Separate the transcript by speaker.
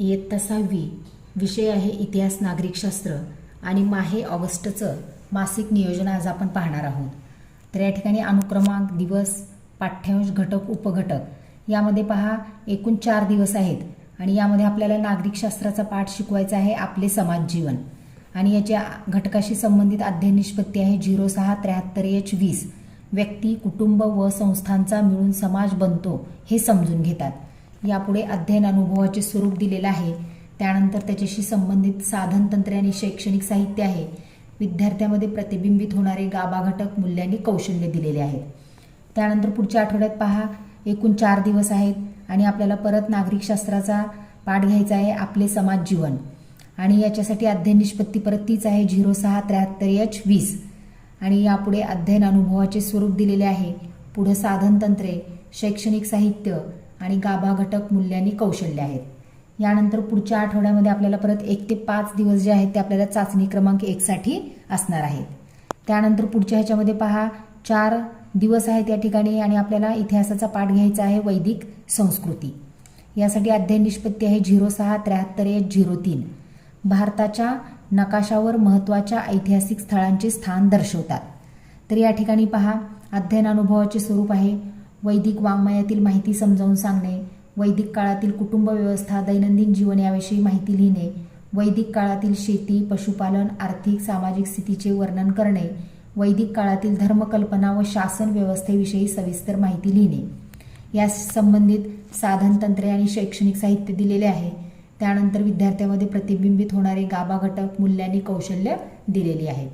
Speaker 1: इयत्ता सहावी विषय आहे इतिहास नागरिकशास्त्र आणि माहे ऑगस्टचं मासिक नियोजन आज आपण पाहणार आहोत. तर या ठिकाणी अनुक्रमांक दिवस पाठ्यांश घटक उपघटक यामध्ये पहा एकूण चार दिवस आहेत आणि यामध्ये आपल्याला नागरिकशास्त्राचा पाठ शिकवायचा आहे आपले समाज जीवन. आणि याच्या घटकाशी संबंधित अध्ययन निष्पत्ती आहे झिरो सहा त्र्याहत्तर एच वीस. व्यक्ती कुटुंब व संस्थांचा मिळून समाज बनतो हे समजून घेतात. यापुढे अध्ययन अनुभवाचे स्वरूप दिलेलं आहे. त्यानंतर त्याच्याशी संबंधित साधन तंत्रे आणि शैक्षणिक साहित्य आहे. विद्यार्थ्यामध्ये प्रतिबिंबित होणारे गाभा घटक मूल्यांनी कौशल्य दिलेले आहेत. त्यानंतर पुढच्या आठवड्यात पहा एकूण चार दिवस आहेत आणि आपल्याला परत नागरिकशास्त्राचा पाठ घ्यायचा आहे आपले समाज जीवन. आणि याच्यासाठी अध्ययन निष्पत्ती परत तीच आहे झिरो सहा त्र्याहत्तर एच वीस. आणि यापुढे अध्ययन अनुभवाचे स्वरूप दिलेले आहे. पुढं साधन तंत्रे शैक्षणिक साहित्य आणि गाभा घटक मूल्यांनी कौशल्य आहेत. यानंतर पुढच्या आठवड्यामध्ये आपल्याला परत एक ते पाच दिवस जे आहेत ते आपल्याला चाचणी क्रमांक एकसाठी असणार आहेत. त्यानंतर पुढच्या ह्याच्यामध्ये पहा चार दिवस आहेत या ठिकाणी आणि आपल्याला इतिहासाचा पाठ घ्यायचा आहे वैदिक संस्कृती. यासाठी अध्ययन निष्पत्ती आहे झिरो सहा त्र्याहत्तर एक झिरो तीन. भारताच्या नकाशावर महत्त्वाच्या ऐतिहासिक स्थळांचे स्थान दर्शवतात. तर या ठिकाणी पहा अध्ययन अनुभवाचे स्वरूप आहे. वैदिक वाङ्मयातील माहिती समजावून सांगणे वैदिक काळातील कुटुंब व्यवस्था दैनंदिन जीवन याविषयी माहिती लिहिणे वैदिक काळातील शेती पशुपालन आर्थिक सामाजिक स्थितीचे वर्णन करणे वैदिक काळातील धर्मकल्पना व शासन व्यवस्थेविषयी सविस्तर माहिती लिहिणे. या संबंधित साधन तंत्रे आणि शैक्षणिक साहित्य दिलेले आहे. त्यानंतर विद्यार्थ्यामध्ये प्रतिबिंबित होणारे गाभा घटक मूल्यांनी कौशल्य दिलेली आहेत.